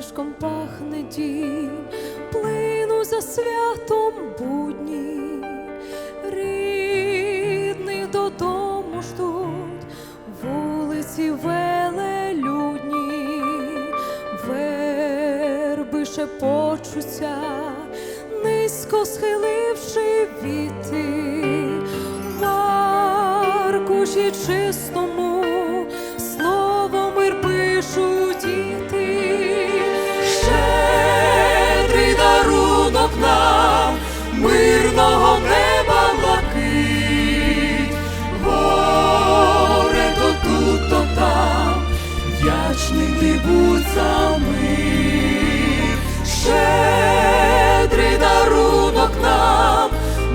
Затишком пахне дім, плину за святом будні, рідних додому ждуть, вулиці велелюдні, верби шепочуться, низько схиливши віти, в аркуші чистому мир. Щедрий дарунок нам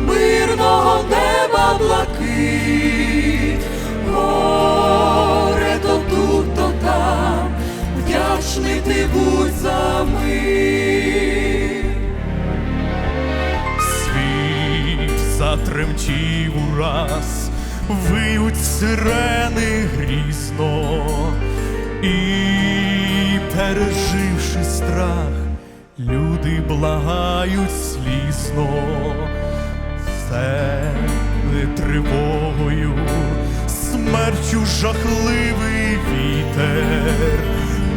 мирного неба блакить, горе то тут, то там, вдячний ти будь за мир. Світ затремтів ураз, виють сирени грізно, і, переживши страх, люди благають слізно, все тривогою, смертю жахливий вітер,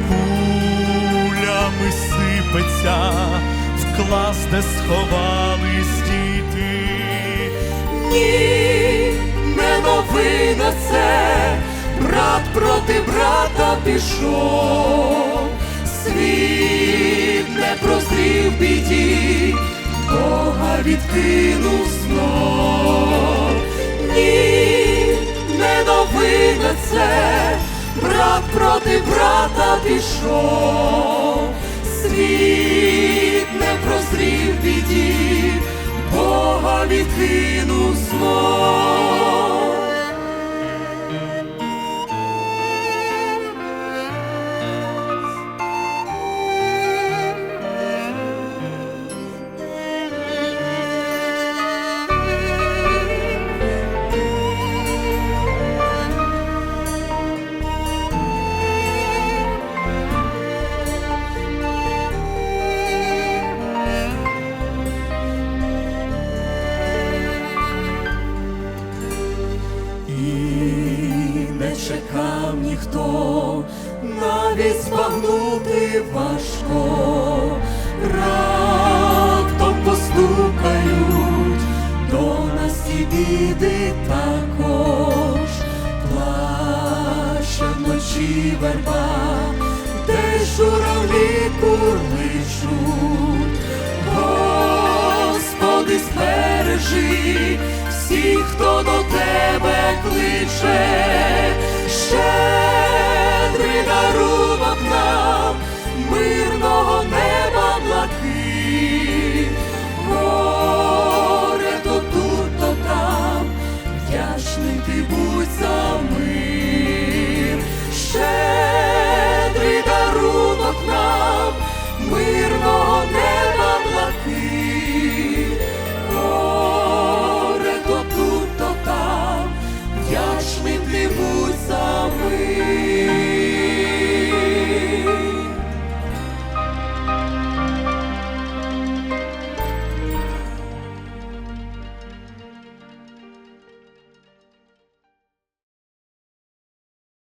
кулями сипеться в клас, де сховались діти. Ні, не новина це, брат проти брата пішов, світ не прозрів біді, Бога відкинув знов. Ні, не новина це, брат проти брата пішов, світ не прозрів біді, Бога відкинув чекав ніхто, навіть збагнути важко, раптом постукають до нас і біди також, плаща вночі верба, де журавлі курличуть. Господи, збережи всіх, хто до тебе кличе,